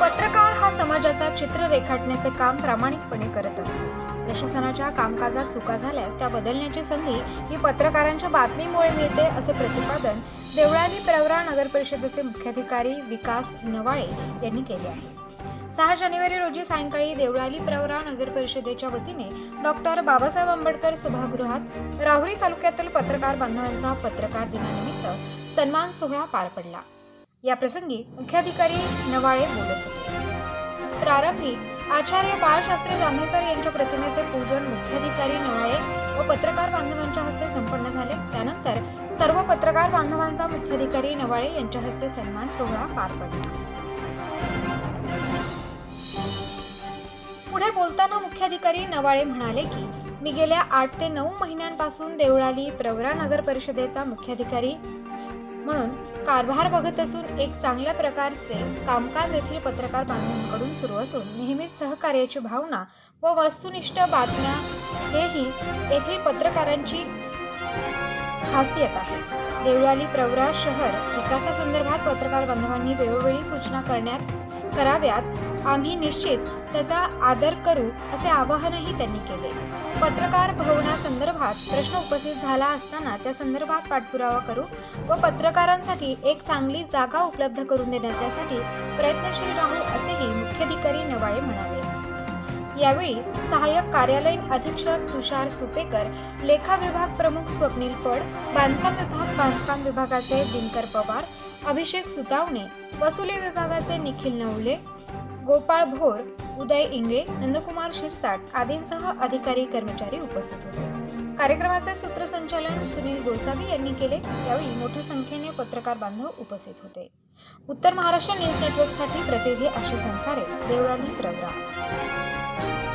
पत्रकार हा समाजाचा चित्र रेखाटण्याचे काम प्रामाणिकपणे करत असतो. प्रशासनाच्या कामकाजात चुका झाल्यास त्या बदलण्याची संधी ही पत्रकारांच्या बातमीमुळे मिळते असे प्रतिपादन देवळाली प्रवरा नगर परिषदेचे मुख्याधिकारी विकास नवाळे यांनी केले आहे. सहा जानेवारी रोजी सायंकाळी देवळाली प्रवरा नगर परिषदेच्या वतीने डॉक्टर बाबासाहेब आंबेडकर सभागृहात राहुरी तालुक्यातील पत्रकार बांधवांचा पत्रकार दिनानिमित्त सन्मान सोहळा पार पडला. या प्रसंगी मुख्याधिकारी नवाळे बोलत होते. प्रारंभी आचार्य बाळशास्त्री जांभेकर यांच्या प्रतिमेचे पूजन मुख्याधिकारी नवाळे व पत्रकार बांधवांच्या हस्ते संपन्न झाले. त्यानंतर सर्व पत्रकार बांधवांचा मुख्याधिकारी नवाळे यांच्या हस्ते सन्मान सोहळा पार पडला. पुढे बोलताना मुख्याधिकारी नवाळे म्हणाले की मी गेल्या आठ ते नऊ महिन्यांपासून देवळाली प्रवरा नगर परिषदेचा मुख्याधिकारी म्हणून कारभार बघत असून एक चांगल्या प्रकारचे कामकाज येथील पत्रकार बांधवांकडून सुरू असून नेहमीच सहकार्याची भावना व वस्तुनिष्ठ बातम्या हेही येथील पत्रकारांची खासियत आहे. देवळाली प्रवरा शहर विकासासंदर्भात पत्रकार बांधवांनी वेळोवेळी सूचना करण्यात कराव्यात आम्ही निश्चित त्याचा आदर करू असे आवाहनही त्यांनी केले. पत्रकार भवनासंदर्भात प्रश्न उपस्थित झाला असताना त्या संदर्भात पाठपुरावा करू व पत्रकारांसाठी एक चांगली जागा उपलब्ध करून देण्यासाठी प्रयत्नशील राहू असेही मुख्याधिकारी नवाळे म्हणाले. यावेळी सहाय्यक कार्यालयीन अधीक्षक तुषार सुपेकर लेखा विभाग प्रमुख स्वप्नील फड बांधकाम विभाग बांधकाम विभागाचे दिनकर पवार अभिषेक सुतावणे वसुली विभागाचे निखिल नवले गोपाळ भोर उदय इंगळे नंदकुमार शिरसाट आदींसह अधिकारी कर्मचारी उपस्थित होते. कार्यक्रमाचे सूत्रसंचालन सुनील गोसावी यांनी केले. यावेळी मोठ्या संख्येने पत्रकार बांधव उपस्थित होते. उत्तर महाराष्ट्र न्यूज नेटवर्कसाठी प्रतिनिधी आशिष संसारे देवळाली प्रवरा Thank you.